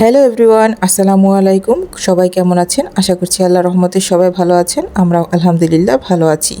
Hello everyone আসসালামু আলাইকুম সবাই কেমন আছেন? আশা করছি আল্লাহ রহমতে সবাই ভালো আছেন। আমরা আলহামদুলিল্লাহ ভালো আছি।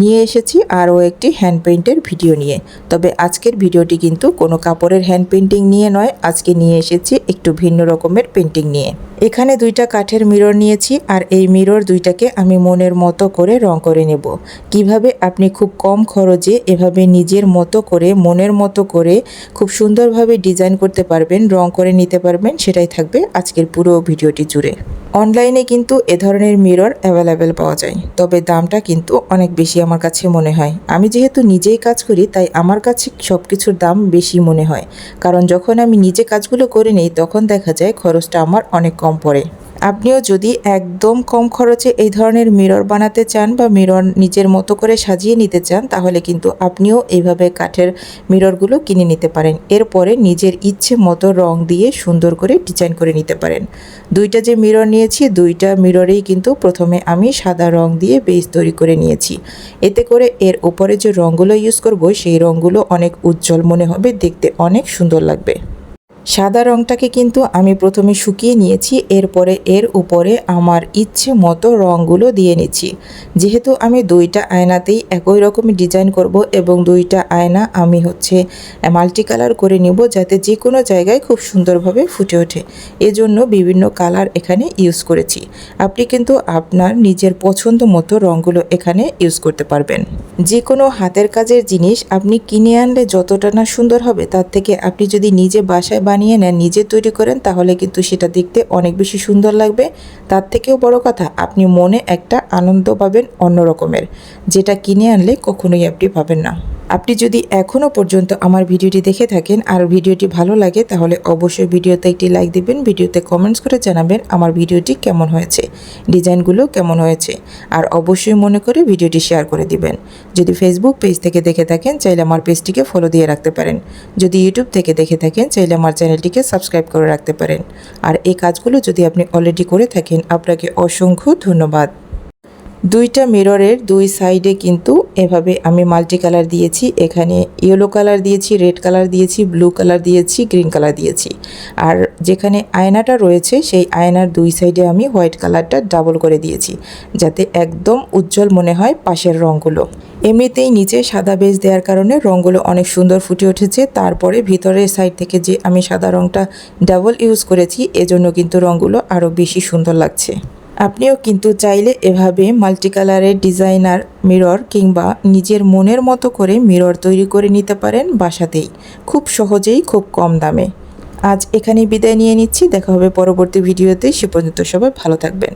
নিয়ে এসেছি আরও একটি হ্যান্ড পেইন্টের ভিডিও নিয়ে। তবে আজকের ভিডিওটি কিন্তু কোনো কাপড়ের হ্যান্ড পেন্টিং নিয়ে নয়, আজকে নিয়ে এসেছি একটু ভিন্ন রকমের পেন্টিং নিয়ে। এখানে দুইটা কাঠের মিরর নিয়েছি আর এই মিরর দুইটাকে আমি মনের মতো করে রং করে নেব। কীভাবে? আপনি খুব কম খরচে এভাবে নিজের মতো করে, মনের মতো করে খুব সুন্দরভাবে ডিজাইন করতে পারবেন, রং করে নিতে পারবেন, সেটাই থাকবে আজকের পুরো ভিডিওটি জুড়ে। অনলাইনে কিন্তু এ ধরনের মিরর অ্যাভেলেবেল পাওয়া যায়, তবে দামটা কিন্তু অনেক বেশি আমার কাছে মনে হয়। আমি যেহেতু নিজেই কাজ করি, তাই আমার কাছে সব কিছুর দাম বেশি মনে হয়। কারণ যখন আমি নিজে কাজগুলো করে নিই, তখন দেখা যায় খরচটা আমার অনেক কম পড়ে। আপনিও যদি একদম কম খরচে এই ধরনের মিরর বানাতে চান বা মিরর নিজের মতো করে সাজিয়ে নিতে চান, তাহলে কিন্তু আপনিও এইভাবে কাঠের মিররগুলো কিনে নিতে পারেন। এরপরে নিজের ইচ্ছে মতো রং দিয়ে সুন্দর করে ডিজাইন করে নিতে পারেন। দুইটা যে মিরর নিয়েছি, দুইটা মিররেই কিন্তু প্রথমে আমি সাদা রং দিয়ে বেস তৈরি করে নিয়েছি। এতে করে এর উপরে যে রঙগুলো ইউজ করব, সেই রঙগুলো অনেক উজ্জ্বল মনে হবে, দেখতে অনেক সুন্দর লাগবে। সাদা রংটাকে কিন্তু আমি প্রথমে শুকিয়ে নিয়েছি, এরপরে এর উপরে আমার ইচ্ছে মতো রঙগুলো দিয়ে নিচ্ছি। যেহেতু আমি দুইটা আয়নাতেই একই রকমের ডিজাইন করব এবং দুইটা আয়না আমি হচ্ছে মাল্টি কালার করে নিব যাতে যে কোনো জায়গায় খুব সুন্দরভাবে ফুটে ওঠে। এজন্য বিভিন্ন কালার এখানে ইউজ করেছি। আপনি কিন্তু আপনার নিজের পছন্দ মতো রঙগুলো এখানে ইউজ করতে পারবেন। যে কোনো হাতের কাজের জিনিস আপনি কিনে আনলে যতটা না সুন্দর হবে, তার থেকে আপনি যদি নিজে বাসায় বানিয়ে নেন, নিজে তৈরি করেন, তাহলে কিন্তু সেটা দেখতে অনেক বেশি সুন্দর লাগবে। তার থেকেও বড় কথা, আপনি মনে একটা আনন্দ পাবেন অন্য রকমের, যেটা কিনে আনলে কখনোই আপনি পাবেন না। আপনি যদি এখনও পর্যন্ত আমার ভিডিওটি দেখে থাকেন আর ভিডিওটি ভালো লাগে, তাহলে অবশ্যই ভিডিওতে একটি লাইক দিবেন, ভিডিওতে কমেন্টস করে জানাবেন আমার ভিডিওটি কেমন হয়েছে, ডিজাইনগুলো কেমন হয়েছে, আর অবশ্যই মনে করে ভিডিওটি শেয়ার করে দিবেন। যদি ফেসবুক পেজ থেকে দেখে থাকেন, চাইলে আমার পেজটিকে ফলো দিয়ে রাখতে পারেন। যদি ইউটিউব থেকে দেখে থাকেন, চাইলে আমার চ্যানেলটিকে সাবস্ক্রাইব করে রাখতে পারেন। আর এই কাজগুলো যদি আপনি অলরেডি করে থাকেন, আপনাকে অসংখ্য ধন্যবাদ। দুইটা মিররের দুই সাইডে কিন্তু এভাবে আমি মাল্টি কালার দিয়েছি। এখানে ইয়েলো কালার দিয়েছি রেড কালার দিয়েছি ব্লু কালার দিয়েছি গ্রিন কালার দিয়েছি। আর যেখানে আয়নাটা রয়েছে, সেই আয়নার দুই সাইডে আমি হোয়াইট কালারটা ডাবল করে দিয়েছি, যাতে একদম উজ্জ্বল মনে হয় পাশের রঙগুলো এমনিতেই নিচে সাদা বেজ দেওয়ার কারণে রঙগুলো অনেক সুন্দর ফুটে উঠেছে। তারপরে ভিতরের সাইড থেকে যে আমি সাদা রঙটা ডাবল ইউজ করেছি, এজন্য কিন্তু রঙগুলো আরও বেশি সুন্দর লাগছে। আপনিও কিন্তু চাইলে এভাবে মাল্টিকালারের ডিজাইনার মিরর কিংবা নিজের মনের মতো করে মিরর তৈরি করে নিতে পারেন বাসাতেই। খুব সহজেই, খুব কম দামে। আজ এখানেই বিদায় নিয়ে নিচ্ছি। দেখা হবে পরবর্তী ভিডিওতে। সে পর্যন্ত সবাই ভালো থাকবেন।